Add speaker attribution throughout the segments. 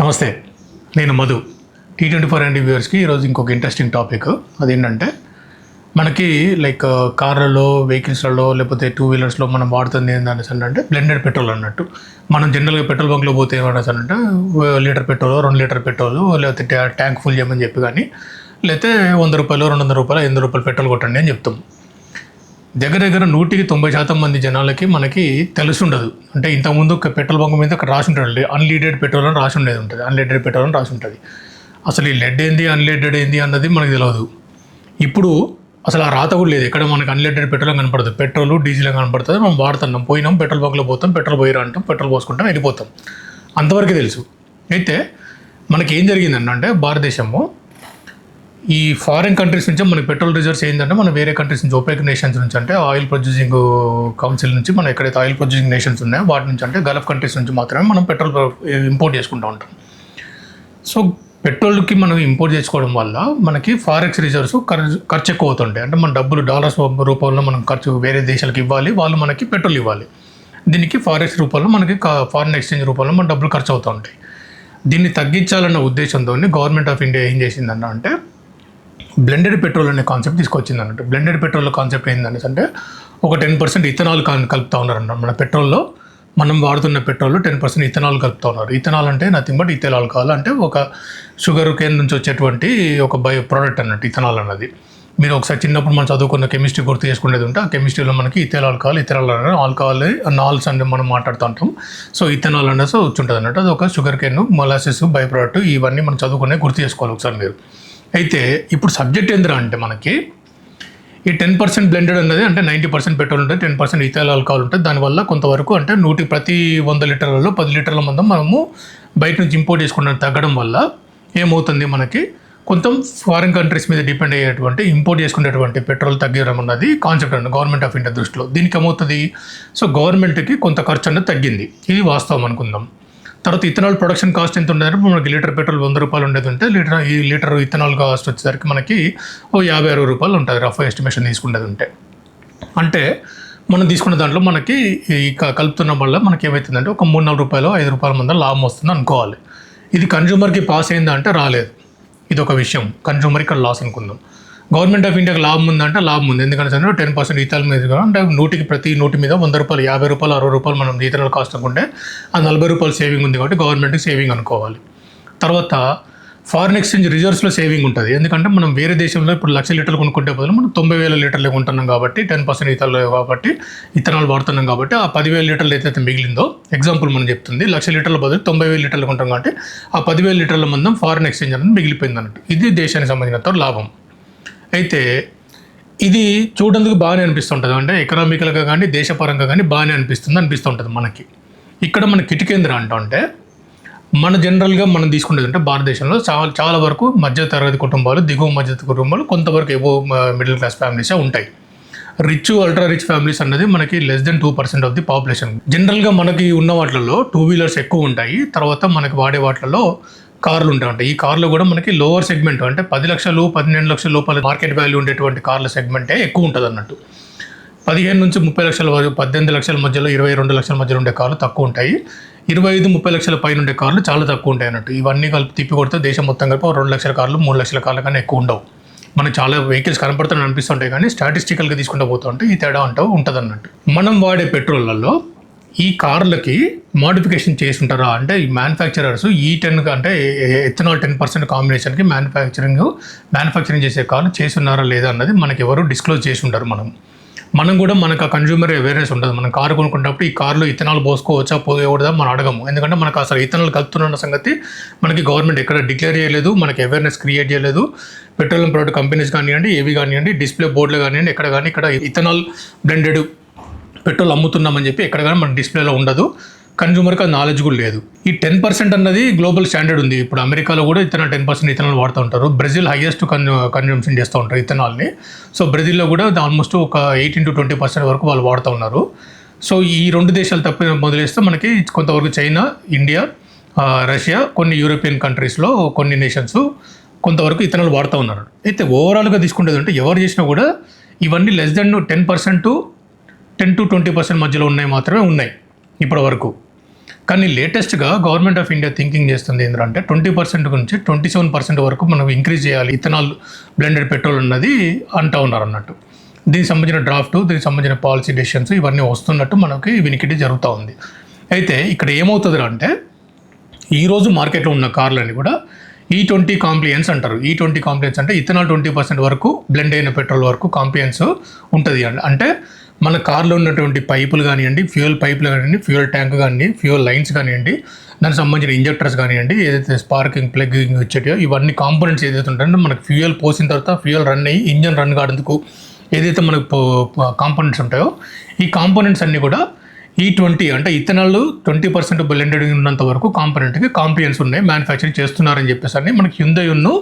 Speaker 1: నమస్తే నేను Madhu. T twenty four and వ్యూవర్స్కి ఈరోజు ఇంకొక ఇంట్రెస్టింగ్ టాపిక్ అదేంటంటే మనకి లైక్ uh, కార్లలో వెహికల్స్లలో లేకపోతే టూ వీలర్స్లో మనం వాడుతుంది ఏంటనేసి అంటే బ్లెండెడ్ పెట్రోల్ అన్నట్టు. మనం జనరల్గా పెట్రోల్ బంక్లో పోతే ఏమనేసి అంటే లీటర్ పెట్రోల్ రెండు లీటర్ పెట్రోల్ లేకపోతే ట్యాంక్ ఫుల్ చేయమని చెప్పి కానీ లేకపోతే వంద రూపాయలు రెండు వందల రూపాయలు ఎనిమిది రూపాయలు పెట్రోల్ కొట్టండి అని చెప్తాం. దగ్గర దగ్గర నూటికి తొంభై శాతం మంది జనాలకి మనకి తెలిసి ఉండదు అంటే ఇంతకుముందు ఒక పెట్రోల్ బంక్ మీద అక్కడ రాసి ఉంటుంది అన్లీడెడ్ పెట్రోల్ అని రాసి ఉండేది ఉంటుంది. అన్లీడెడ్ పెట్రోల్ అని రాసి ఉంటుంది. అసలు ఈ లెడ్ ఏంది అన్లీడెడ్ ఏంది అన్నది మనకు తెలియదు ఇప్పుడు అసలు ఆ రాత కూడా లేదు. ఎక్కడ మనకి అన్లీడెడ్ పెట్రోల్ కనపడదు. పెట్రోల్ డీజిల్ కనపడుతుంది మనం వాడుతున్నాం పోయినాం పెట్రోల్ బంక్లో పోతాం పెట్రోల్ పోయిరా అంటాం పెట్రోల్ పోసుకుంటాం వెళ్ళిపోతాం. అంతవరకు తెలుసు. అయితే మనకి ఏం జరిగిందంటే భారతదేశము ఈ ఫారిన్ కంట్రీస్ నుంచి మనకి పెట్రోల్ రిజర్వ్స్ ఏంటంటే మనం వేరే కంట్రీస్ నుంచి ఓపెక్ నేషన్స్ నుంచి అంటే ఆయిల్ ప్రొడ్యూసింగ్ కౌన్సిల్ నుంచి మనం ఎక్కడైతే ఆయిల్ ప్రొడ్యూసింగ్ నేషన్స్ ఉన్నాయో వాటి నుంచి అంటే గల్ఫ్ కంట్రీస్ నుంచి మాత్రమే మనం పెట్రోల్ ఇంపోర్ట్ చేసుకుంటూ ఉంటాం. సో పెట్రోల్కి మనం ఇంపోర్ట్ చేసుకోవడం వల్ల మనకి ఫారెక్స్ రిజర్వ్స్ ఖర్చు ఖర్చు ఎక్కువ అవుతుంటాయి. అంటే మన డబ్బులు డాలర్స్ రూపంలో మనం ఖర్చు వేరే దేశాలకు ఇవ్వాలి వాళ్ళు మనకి పెట్రోల్ ఇవ్వాలి. దీనికి ఫారెక్స్ రూపంలో మనకి ఫారిన్ ఎక్స్చేంజ్ రూపంలో మన డబ్బులు ఖర్చు అవుతూ ఉంటాయి. దీన్ని తగ్గించాలన్న ఉద్దేశంతో గవర్నమెంట్ ఆఫ్ ఇండియా ఏం చేసిందన్న అంటే బ్లెండెడ్ పెట్రోల్ అనే కాన్సెప్ట్ తీసుకొచ్చింది అన్నట్టు బ్లెండెడ్ పెట్రోల్ కాన్సెప్ట్ ఏంటనేసి అంటే ఒక టెన్ పర్సెంట్ ఇథనాల్ కలుపుతా ఉన్నారన్నమాట మన పెట్రోల్లో మనం వాడుతున్న పెట్రోల్లో టెన్ పర్సెంట్ ఇథనాల్ కలుపుతా ఉన్నారు. ఇథనాల్ అంటే నథింగ్ బట్ ఇథల్ ఆల్కహాల్ అంటే ఒక షుగర్ కేన్ నుంచి వచ్చేటువంటి ఒక బయో ప్రోడక్ట్ అన్నట్టు ఇథనాల్ అన్నది. మీరు ఒకసారి చిన్నప్పుడు మనం చదువుకున్న కెమిస్ట్రీ గుర్తు చేసుకునేది ఉంటే ఆ కెమిస్ట్రీలో మనకి ఇథెల్ ఆల్కహాల్ ఇథెనాల్ అనే ఆల్కహాల్ నాల్స్ అని మనం మాట్లాడుతూ ఉంటాం. సో ఇథనాల్ అనేసి వచ్చుంటుంది అన్నట్టు అది ఒక sugar cane molasses by product ఇవన్నీ మనం చదువుకునే గుర్తు చేసుకోవాలి ఒకసారి మీరు. అయితే ఇప్పుడు సబ్జెక్ట్ ఏందిరా అంటే మనకి ఈ టెన్ పర్సెంట్ బ్లెండెడ్ అనేది అంటే నైంటీ పర్సెంట్ పెట్రోల్ ఉంటుంది టెన్ పర్సెంట్ ఇథాల్ ఆల్కహాల్ ఉంటుంది. దానివల్ల కొంతవరకు అంటే నూటి ప్రతి వంద లీటర్లలో పది లీటర్ల మందం మనము బయట నుంచి ఇంపోర్ట్ చేసుకున్న తగ్గడం వల్ల ఏమవుతుంది మనకి? కొంత ఫారిన్ కంట్రీస్ మీద డిపెండ్ అయ్యేటువంటి ఇంపోర్ట్ చేసుకునేటువంటి పెట్రోల్ తగ్గడం అన్నది కాన్సెప్ట్ అండి గవర్నమెంట్ ఆఫ్ ఇండియా దృష్టిలో. దీనికి ఏమవుతుంది? సో గవర్నమెంట్కి కొంత ఖర్చు అనేది తగ్గింది. ఇది వాస్తవం అనుకుందాం. తర్వాత ఇథనాల్ ప్రొడక్షన్ కాస్ట్ ఎంత ఉండదంటే మనకి లీటర్ పెట్రోల్ వంద రూపాయలు ఉండేది ఉంటే లీటర్ ఈ లీటర్ ఇథనాల్ కాస్ట్ వచ్చేసరికి మనకి ఓ యాభై అరవై రూపాయలు ఉంటుంది రఫ్ ఎస్టిమేషన్ తీసుకునేది ఉంటే అంటే మనం తీసుకున్న దాంట్లో మనకి ఈ కలుపుతున్న వల్ల మనకి ఏమవుతుందంటే ఒక మూడు నాలుగు రూపాయలు ఐదు రూపాయల మంది లాభం వస్తుంది అనుకోవాలి. ఇది కన్జ్యూమర్కి పాస్ అయిందా అంటే రాలేదు. ఇది ఒక విషయం కన్జ్యూమర్ ఇక్కడ లాస్ అనుకుందాం. గవర్నమెంట్ ఆఫ్ ఇండియాకి లాభం ఉందంటే లాభం ఉంది. ఎందుకంటే టెన్ పర్సెంట్ ఈతల మీద అంటే నూటికి ప్రతి నూటి మీద వంద రూపాయలు యాభై రూపాయలు అరవై రూపాయలు మనం ఈతలు కాస్ట్ అనుకుంటే ఆ నలభై రూపాయలు సేవింగ్ ఉంది కాబట్టి గవర్నమెంట్కి సేవింగ్ అనుకోవాలి. తర్వాత ఫారిన్ ఎక్స్చేంజ్ రిజర్వ్స్లో సేవింగ్ ఉంటుంది. ఎందుకంటే మనం వేరే దేశంలో ఇప్పుడు లక్ష లీటర్లు కొనుక్కుంటే బదులు మనం తొంభై వేల లీటర్లు కొంటున్నాం కాబట్టి టెన్ పర్సెంట్ ఇతరులు కాబట్టి ఇతనాలు వాడుతున్నాం కాబట్టి ఆ పదివేల లీటర్లు ఏదైతే మిగిలిందో ఎగ్జాంపుల్ మనం చెప్తుంది లక్ష లీటర్ల బదులు తొంభై వేల లీటర్లు కొంటాం కాబట్టి ఆ పదివేల లీటర్ల మందం ఫారిన్ ఎక్స్చేంజ్ అనేది మిగిలిపోయింది అన్నట్టు. ఇది దేశానికి సంబంధించినంత లాభం. అయితే ఇది చూడందుకు బాగానే అనిపిస్తుంటుంది. అంటే ఎకనామికల్గా కానీ దేశపరంగా కానీ బాగానే అనిపిస్తుంది అనిపిస్తుంటుంది మనకి. ఇక్కడ మన కిటికేంద్ర అంటే మన జనరల్గా మనం తీసుకునేది అంటే భారతదేశంలో చాలా చాలా వరకు మధ్య తరగతి కుటుంబాలు దిగువ మధ్య కుటుంబాలు కొంతవరకు ఏవో మిడిల్ క్లాస్ ఫ్యామిలీసే ఉంటాయి. రిచ్ అల్ట్రా రిచ్ ఫ్యామిలీస్ అన్నది మనకి less than two percent of the population. జనరల్గా మనకి ఉన్న వాటిల్లో టూ వీలర్స్ ఎక్కువ ఉంటాయి. తర్వాత మనకి వాడే వాటిల్లో కార్లు ఉంటాయి ఉంటాయి ఈ కార్లు కూడా మనకి లోవర్ సెగ్మెంట్ అంటే పది లక్షలు పన్నెండు లక్షల లోపల మార్కెట్ వాల్యూ ఉండేటువంటి కార్ల సెగ్మెంటే ఎక్కువ ఉంటుంది అన్నట్టు. పదిహేను నుంచి ముప్పై లక్షల వరకు పద్దెనిమిది లక్షల మధ్యలో ఇరవై రెండు లక్షల మధ్యలో ఉండే కార్లు తక్కువ ఉంటాయి. ఇరవై ఐదు ముప్పై లక్షల పైన ఉండే కార్లు చాలా తక్కువ ఉంటాయి అన్నట్టు. ఇవన్నీ కలిపి తిప్పి కొడితే దేశం మొత్తం కలిపి రెండు లక్షల కార్లు మూడు లక్షల కార్లు కన్నా ఎక్కువ ఉండవు. మనకు చాలా వెహికల్స్ కనపడుతున్నాయి అనిపిస్తుంటాయి కానీ స్టాటిస్టికల్గా తీసుకుంటూ పోతుంటే ఈ తేడా అంటూ ఉంటుంది అన్నట్టు మనం వాడే పెట్రోళ్ళలో ఈ కార్లకి మోడిఫికేషన్ చేసి ఉంటారా అంటే ఈ మ్యానుఫ్యాక్చరర్స్ ఈ టెన్ అంటే ఎథనాల్ టెన్ పర్సెంట్ కాంబినేషన్కి మ్యానుఫ్యాక్చరింగ్ మ్యానుఫ్యాక్చరింగ్ చేసే కార్లు చేసి ఉన్నారా లేదా అన్నది మనకి ఎవరు డిస్క్లోజ్ చేసి ఉంటారు మనం. మనం కూడా మనకు ఆ కన్జ్యూమర్ అవేర్నెస్ ఉండదు. మనం కారు కొనుక్కున్నప్పుడు ఈ కార్లో ఇథనాల్ పోసుకోవచ్చా పోయకూడదా మనం అడగము. ఎందుకంటే మనకు అసలు ఇథనాల్ కలుపుతున్న సంగతి మనకి గవర్నమెంట్ ఎక్కడ డిక్లేర్ చేయలేదు మనకి అవేర్నెస్ క్రియేట్ చేయలేదు. పెట్రోలియం ప్రోడక్ట్ కంపెనీస్ కానివ్వండి ఏవి కానివ్వండి డిస్ప్లే బోర్డులు కానివ్వండి ఎక్కడ కానీ ఇక్కడ ఇథనాల్ బ్లెండెడ్ పెట్రోల్ అమ్ముతున్నామని చెప్పి ఎక్కడ కానీ మన డిస్ప్లేలో ఉండదు. కన్జ్యూమర్కి అది నాలెడ్జ్ కూడా లేదు. ఈ టెన్ పర్సెంట్ అన్నది గ్లోబల్ స్టాండర్డ్ ఉంది. ఇప్పుడు అమెరికాలో కూడా ఇతనాల్ టెన్ పర్సెంట్ ఇథనాల్ వాడుతూ ఉంటారు. బ్రెజిల్ హైయెస్ట్ కన్జ్యూ కన్జ్యూమ్షన్ చేస్తూ ఉంటారు ఇథనాల్ని. సో బ్రెజిల్లో కూడా ఆల్మోస్ట్ ఒక ఎయిటీన్ టు ట్వంటీ పర్సెంట్ వరకు వాళ్ళు వాడుతూ ఉన్నారు. సో ఈ రెండు దేశాలు తప్ప మొదలేస్తే మనకి కొంతవరకు చైనా ఇండియా రష్యా కొన్ని యూరోపియన్ కంట్రీస్లో కొన్ని నేషన్స్ కొంతవరకు ఇతరులు వాడుతూ ఉన్నారు. అయితే ఓవరాల్గా తీసుకునేది అంటే ఎవరు చేసినా కూడా ఇవన్నీ less than ten percent ten to twenty percent మధ్యలో ఉన్నాయి మాత్రమే ఉన్నాయి ఇప్పటి వరకు. కానీ లేటెస్ట్గా గవర్నమెంట్ ఆఫ్ ఇండియా థింకింగ్ చేస్తుంది ఏంటంటే ట్వంటీ పర్సెంట్ నుంచి ట్వంటీ సెవెన్ పర్సెంట్ వరకు మనం ఇంక్రీజ్ చేయాలి. ఇథనాల్ బ్లెండెడ్ పెట్రోల్ ఉన్నది అంటూ ఉన్నారు అన్నట్టు. దీనికి సంబంధించిన డ్రాఫ్ట్ దీనికి సంబంధించిన పాలసీ డెసిషన్స్ ఇవన్నీ వస్తున్నట్టు మనకి వినికిడి జరుగుతూ ఉంది. అయితే ఇక్కడ ఏమవుతుంది అంటే ఈరోజు మార్కెట్లో ఉన్న కార్లన్నీ కూడా ఈ ట్వంటీ కాంప్లియన్స్ అంటారు. ఈ ట్వంటీ కాంప్లియన్స్ అంటే ఇథనాల్ ట్వంటీ పర్సెంట్ వరకు బ్లెండ్ అయిన పెట్రోల్ వరకు కాంప్లియన్స్ ఉంటుంది అండి అంటే మన కార్లో ఉన్నటువంటి పైపులు కానివ్వండి ఫ్యూయల్ పైపులు కానివ్వండి ఫ్యూయల్ ట్యాంక్ కానివ్వండి ఫ్యూయల్ లైన్స్ కానివ్వండి దానికి సంబంధించిన ఇంజెక్టర్స్ కానివ్వండి ఏదైతే స్పార్కింగ్ ప్లగ్గింగ్ వచ్చేటో ఇవన్నీ కాంపోనెంట్స్ ఏదైతే ఉంటాయో మనకు ఫ్యూయల్ పోసిన తర్వాత ఫ్యూయల్ రన్ అయ్యి ఇంజన్ రన్ కావడానికి ఏదైతే మనకు కాంపోనెంట్స్ ఉంటాయో ఈ కాంపోనెంట్స్ అన్నీ కూడా ఈ ట్వంటీ అంటే ఇథనాల్ ట్వంటీ పర్సెంట్ బ్లెండెడ్ ఉన్నంత వరకు కాంపోనెంట్కి కాంప్లియన్స్ ఉన్నాయి మ్యానుఫ్యాక్చరింగ్ చేస్తున్నారని చెప్పేసి అని మనకి హ్యుందై ఉన్ను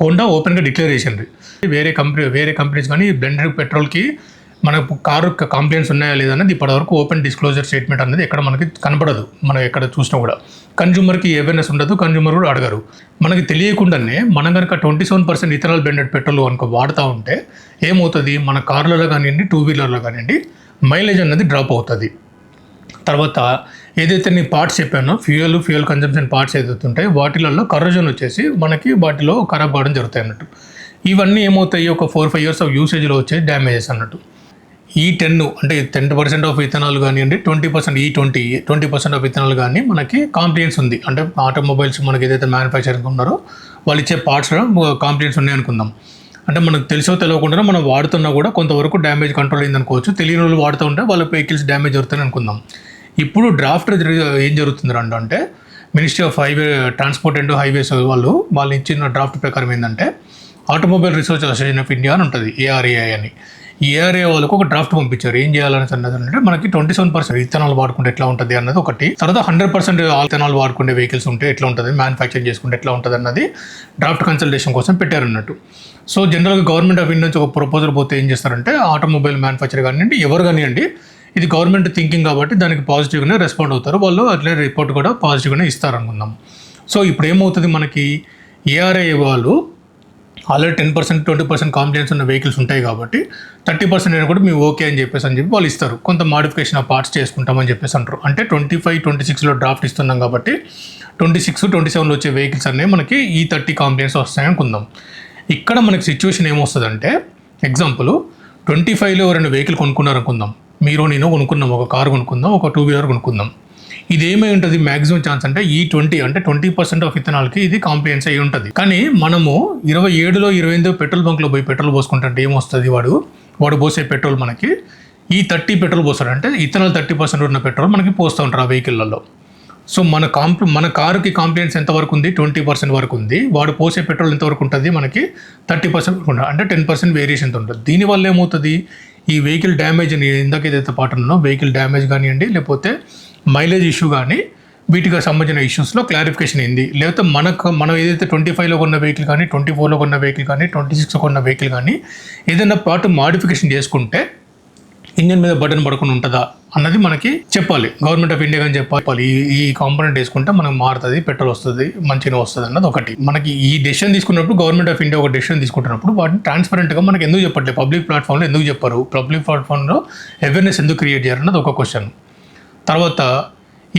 Speaker 1: హోండా ఓపెన్గా డిక్లేర్ చేసింది. వేరే కంపెనీ వేరే కంపెనీస్ కానీ బ్లెండెడ్ పెట్రోల్కి మనకు కారు కంప్లైంట్స్ ఉన్నాయా లేదన్నది ఇప్పటివరకు ఓపెన్ డిస్క్లోజర్ స్టేట్మెంట్ అనేది ఎక్కడ మనకి కనపడదు మనం ఎక్కడ చూసినా కూడా. కన్జ్యూమర్కి అవేర్నెస్ ఉండదు కన్జ్యూమర్ కూడా అడగరు. మనకి తెలియకుండానే మనం కనుక twenty seven percent ethanol blended petrol కనుక వాడుతూ ఉంటే ఏమవుతుంది? మన కార్లలో కానివ్వండి టూ వీలర్లో కానివ్వండి మైలేజ్ అనేది డ్రాప్ అవుతుంది. తర్వాత ఏదైతే నేను పార్ట్స్ చెప్పానో ఫ్యూయల్ ఫ్యూయల్ కన్జంప్షన్ పార్ట్స్ ఏదైతే ఉంటాయో వాటిలలో కరోజన్ వచ్చేసి మనకి వాటిలో ఖరాబ్ కావడం జరుగుతాయి అన్నట్టు. ఇవన్నీ ఏమవుతాయి? ఒక ఫోర్ ఫైవ్ ఇయర్స్ ఆఫ్ యూసేజ్లో వచ్చే డ్యామేజెస్ అన్నట్టు. ఈ టెన్ అంటే టెన్ పర్సెంట్ ఆఫ్ ఇథనాల్ కానివ్వండి ట్వంటీ పర్సెంట్ ఈ ట్వంటీ ట్వంటీ పర్సెంట్ ఆఫ్ విత్తనాలు కానీ మనకి కాంప్లియన్స్ ఉంది. అంటే ఆటోమొబైల్స్ మనకి ఏదైతే మ్యానుఫ్యాక్చరింగ్ ఉన్నారో వాళ్ళు ఇచ్చే పార్ట్స్ కాంప్లియన్స్ ఉన్నాయి అనుకుందాం. అంటే మనకు తెలిసో తెలియకుండా మనం వాడుతున్నా కూడా కొంతవరకు డ్యామేజ్ కంట్రోల్ అయింది అనుకోవచ్చు. తెలియని వాళ్ళు వాడుతూ ఉంటే వాళ్ళ వెహికల్స్ డ్యామేజ్ అవుతాయని అనుకుందాం. ఇప్పుడు డ్రాఫ్ట్ ఏం జరుగుతుంది రండి అంటే ministry of highway transport and highways వాళ్ళు వాళ్ళు ఇచ్చిన డ్రాఫ్ట్ ప్రకారం ఏంటంటే automobile research association of India అని ఉంటుంది ఏఆర్ఏఐ అని. ఏఆర్ఏ వాళ్ళకు ఒక డ్రాఫ్ట్ పంపించారు. ఏం చేయాలని అన్నది అంటే మనకి ట్వంటీ సెవెన్ పర్సెంట్ ఇథనాల్ వాడుకుంటే ఎట్లా ఉంటుంది అన్నది ఒకటి. తర్వాత హండ్రెడ్ పర్సెంట్ ఇథనాల్ వాడుకునే వెహికల్స్ ఉంటే ఎట్లా ఉంటుంది మ్యానుఫ్యాక్చరింగ్ చేసుకుంటే ఎట్లా ఉంటుంది అన్నది డ్రాఫ్ట్ కన్సల్టేషన్ కోసం పెట్టారు అన్నట్టు. సో జనరల్గా గవర్నమెంట్ ఆఫ్ ఇండియా నుంచి ఒక ప్రపోజల్ పోతే ఏం చేస్తారంటే ఆటోమొబైల్ మ్యానుఫ్యాక్చర్ కానివ్వండి ఎవరు కానివ్వండి ఇది గవర్నమెంట్ థింకింగ్ కాబట్టి దానికి పాజిటివ్గానే రెస్పాండ్ అవుతారు. వాళ్ళు అట్లే రిపోర్ట్ కూడా పాజిటివ్గానే ఇస్తారనుకుందాం. సో ఇప్పుడు ఏమవుతుంది మనకి? ఏఆర్ఐ వాళ్ళు already ten percent twenty percent compliance ఉన్న వెహికల్స్ ఉంటాయి కాబట్టి థర్టీ పర్సెంట్ అయినా కూడా మేము ఓకే అని చెప్పేసి అని చెప్పి వాళ్ళు ఇస్తారు. కొంత మాడిఫికేషన్ ఆ పార్ట్స్ చేసుకుంటామని చెప్పేసి అంటారు. అంటే ట్వంటీ ఫైవ్ ట్వంటీ సిక్స్లో డ్రాఫ్ట్ ఇస్తున్నాం కాబట్టి ట్వంటీ సిక్స్ ట్వంటీ సెవెన్లో వచ్చే వెహికల్స్ అనేవి మనకి ఈ థర్టీ కాంప్లియన్స్ వస్తాయని అనుకుందాం. ఇక్కడ మనకి సిచ్యువేషన్ ఏమొస్తుందంటే ఎగ్జాంపుల్ ట్వంటీ ఫైవ్లో రెండు వెహికల్ కొనుక్కున్నారు అనుకుందాం. మీరు నేను కొనుక్కున్నాం ఒక కార్ కొనుక్కుందాం ఒక టూ వీలర్ కొనుక్కుందాం. ఇది ఏమై ఉంటుంది? మాక్సిమం ఛాన్స్ అంటే ఈ ట్వంటీ అంటే ట్వంటీ పర్సెంట్ ఆఫ్ ఇథనాల్కి ఇది కాంప్లియన్స్ అయి ఉంటుంది. కానీ మనము ఇరవై ఏడులో ఇరవై ఎనిమిదో పెట్రోల్ బంక్లో పోయి పెట్రోల్ పోసుకుంటే ఏమొస్తుంది వాడు? వాడు పోసే పెట్రోల్ మనకి ఈ థర్టీ పెట్రోల్ పోస్తాడు. అంటే ఇథనాల్ థర్టీ పర్సెంట్ ఉన్న పెట్రోల్ మనకి పోస్తూ ఉంటారు ఆ వెహికల్లలో. సో మన కాంప్ మన కారుకి కాంప్లియన్స్ ఎంతవరకు ఉంది? ట్వంటీ పర్సెంట్ వరకు ఉంది. వాడు పోసే పెట్రోల్ ఎంతవరకు ఉంటుంది? మనకి థర్టీ పర్సెంట్ ఉంటుంది అంటే టెన్ పర్సెంట్ వేరియేషన్ ఉంటుంది. దీనివల్ల ఏమవుతుంది? ఈ వెహికల్ డ్యామేజ్ ఇందాక ఏదైతే పాట ఉన్నో వెహికల్ డ్యామేజ్ కానివ్వండి లేకపోతే మైలేజ్ ఇష్యూ కానీ వీటికి సంబంధించిన ఇష్యూస్లో క్లారిఫికేషన్ అయింది. లేకపోతే మనకు మనం ఏదైతే ట్వంటీ ఫైవ్లో కొన్న వెహికల్ కానీ ట్వంటీ ఫోర్లో కొన్న వెహికల్ కానీ ట్వంటీ సిక్స్లో కొన్న వెహికల్ కానీ ఏదైనా పార్ట్ మాడిఫికేషన్ చేసుకుంటే ఇంజన్ మీద బటన్ పడకుండా ఉంటుందా అన్నది మనకి చెప్పాలి. గవర్నమెంట్ ఆఫ్ ఇండియా కానీ చెప్పాలి. ఈ ఈ కాంపోనెంట్ వేసుకుంటే మనకు మారుతుంది పెట్రోల్ వస్తుంది మంచిగా వస్తుంది అన్నది ఒకటి. మనకి ఈ డెసిషన్ తీసుకున్నప్పుడు గవర్నమెంట్ ఆఫ్ ఇండియా ఒక డెసిషన్ తీసుకుంటున్నప్పుడు వాటిని ట్రాన్స్పరెంట్గా మనకి ఎందుకు చెప్పట్లేదు? పబ్లిక్ ప్లాట్ఫామ్లో ఎందుకు చెప్పారు? పబ్లిక్ ప్లాట్ఫామ్లో అవేర్నెస్ ఎందుకు క్రియేట్ చేయాలన్నది ఒక క్వశ్చన్ తర్వాత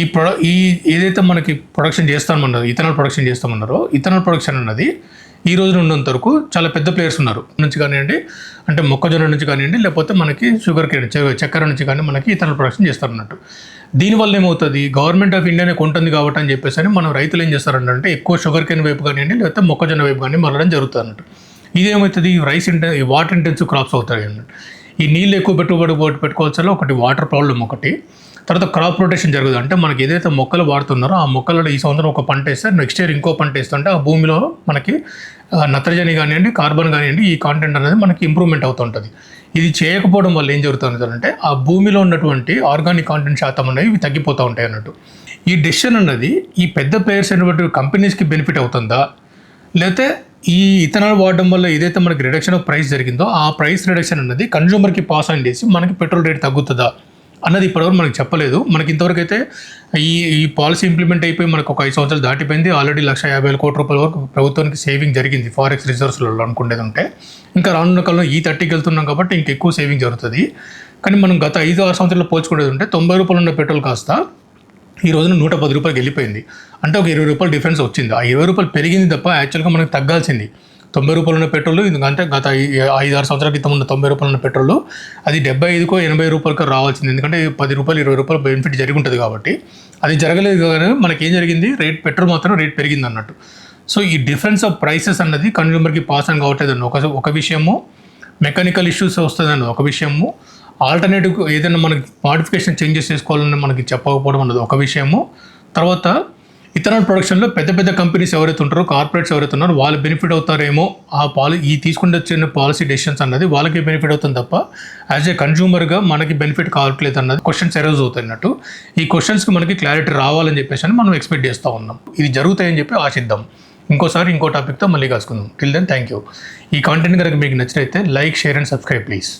Speaker 1: ఈ ప్రొడ ఈ ఏదైతే మనకి ప్రొడక్షన్ చేస్తామన్నారో ఇథనాల్ ప్రొడక్షన్ చేస్తామన్నారో ఇథనాల్ ప్రొడక్షన్ అన్నది ఈ రోజు ఉన్నంత వరకు చాలా పెద్ద ప్లేయర్స్ ఉన్నారు. నుంచి కానివ్వండి అంటే మొక్కజొన్న నుంచి కానివ్వండి లేకపోతే మనకి షుగర్ కేన్ చక్కెర నుంచి కానీ మనకి ఇథనాల్ ప్రొడక్షన్ చేస్తారన్నట్టు. దీనివల్ల ఏమవుతుంది? గవర్నమెంట్ ఆఫ్ ఇండియానే కొంటుంది కాబట్టి అని చెప్పేసి అని మనం రైతులు ఏం చేస్తారంటే ఎక్కువ షుగర్ కేన్ వైపు కానివ్వండి లేకపోతే మొక్కజొన్న వైపు కానీ మళ్ళడం జరుగుతుంది అన్నట్టు ఇదేమవుతుంది? ఈ రైస్ ఇంటెన్ ఈ వాటర్ ఇంటెన్సివ్ క్రాప్స్ అవుతాయి అన్నట్టు. ఈ నీళ్ళు ఎక్కువ పెట్టుబడి పెట్టుకోవాల్సిన ఒకటి వాటర్ ప్రాబ్లం ఒకటి. తర్వాత క్రాప్ రొటేషన్ జరుగుతుంది. అంటే మనకి ఏదైతే మొక్కలు వాడుతున్నారో ఆ మొక్కలలో ఈ సంవత్సరం ఒక పంట వేస్తే నెక్స్ట్ ఇయర్ ఇంకో పంట వేస్తుంటే ఆ భూమిలో మనకి నత్రజని కానివ్వండి కార్బన్ కానివ్వండి ఈ కాంటెంట్ అనేది మనకి ఇంప్రూవ్మెంట్ అవుతుంటుంది ఇది చేయకపోవడం వల్ల ఏం జరుగుతుంది అంటే ఆ భూమిలో ఉన్నటువంటి ఆర్గానిక్ కాంటెంట్ శాతం అనేవి ఇవి తగ్గిపోతూ ఉంటాయి అన్నట్టు. ఈ డెసిషన్ అన్నది ఈ పెద్ద ప్లేయర్స్ అయినటువంటి కంపెనీస్కి బెనిఫిట్ అవుతుందా? లేకపోతే ఈ ఇథనాల్ వాడడం వల్ల ఏదైతే మనకి రిడక్షన్ ఆఫ్ ప్రైస్ జరిగిందో ఆ ప్రైస్ రిడక్షన్ అన్నది కన్జ్యూమర్కి పాస్ ఆన్ చేసి మనకి పెట్రోల్ రేట్ తగ్గుతుందా? అన్నది ఇప్పటివరకు మనకి చెప్పలేదు. మనకి ఇంతవరకు అయితే ఈ ఈ పాలసీ ఇంప్లిమెంట్ అయిపోయి మనకు ఒక ఐదు సంవత్సరాలు దాటిపోయింది. ఆల్రెడీ లక్ష యాభై వేల కోట్ల రూపాయల వరకు ప్రభుత్వానికి సేవింగ్ జరిగింది ఫారెక్స్ రిజర్వ్స్లలో అనుకునేది ఉంటే. ఇంకా రానున్న కాలంలో ఈ థర్టీకి వెళ్తున్నాం కాబట్టి ఇంకెక్కువ సేవింగ్ జరుగుతుంది. కానీ మనం గత ఐదు ఆరు సంవత్సరాలు పోల్చుకునేది ఉంటే తొంభై రూపాయలు ఉన్న పెట్రోల్ కాస్త ఈ రోజున నూట పది రూపాయలకి వెళ్ళిపోయింది. అంటే ఒక ఇరవై రూపాయలు డిఫరెన్స్ వచ్చింది. ఆ ఇరవై రూపాయలు పెరిగింది తప్ప యాక్చువల్గా మనకు తగ్గాల్సింది. తొంభై రూపాయలు ఉన్న పెట్రోల్ ఎందుకంటే గత ఐదు ఆరు సంవత్సరాల క్రితం ఉన్న తొంభై రూపాయలు ఉన్న పెట్రోల్ అది డెబ్బై ఐదుకో ఎనభై రూపాయలకు రావాల్సింది. ఎందుకంటే పది రూపాయలు ఇరవై రూపాయలు బెనిఫిట్ జరిగి ఉంటుంది కాబట్టి. అది జరగలేదు కానీ మనకి ఏం జరిగింది? రేట్ పెట్రోల్ మాత్రం రేట్ పెరిగింది అన్నట్టు. సో ఈ డిఫరెన్స్ ఆఫ్ ప్రైసెస్ అన్నది కన్జ్యూమర్కి పాస్ అని కావట్లేదు ఒక ఒక విషయము మెకానికల్ ఇష్యూస్ వస్తుందని ఒక విషయము ఆల్టర్నేటివ్ ఏదైనా మనకి మాడిఫికేషన్ చేంజెస్ చేసుకోవాలని మనకి చెప్పకపోవడం అన్నది ఒక విషయము. తర్వాత ఇథనాల్ ప్రొడక్షన్లో పెద్ద పెద్ద కంపెనీస్ ఎవరైతే ఉంటారో కార్పొరేట్స్ ఎవరైతే ఉన్నారో వాళ్ళు బెనిఫిట్ అవుతారేమో ఆ పాలి ఈ తీసుకుంటే వచ్చిన పాలసీ డెసిషన్స్ అన్నది వాళ్ళకి బెనిఫిట్ అవుతుంది తప్ప యాజ్ ఏ కన్జ్యూమర్గా మనకి బెనిఫిట్ కావట్లేదు అన్నది క్వశ్చన్స్ ఎరోజ్ అవుతున్నట్టు ఈ క్వశ్చన్స్కి మనకి క్లారిటీ రావాలని చెప్పేసి అని మనం ఎక్స్పెక్ట్ చేస్తూ ఉన్నాం. ఇది జరుగుతాయని చెప్పి ఆశిద్దాం. ఇంకోసారి ఇంకో టాపిక్తో మళ్ళీ కలుసుకుందాం. టిల్ దెన్ థ్యాంక్ యూ ఈ కంటెంట్ కనుక మీకు నచ్చినైతే like share and subscribe please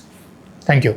Speaker 1: thank you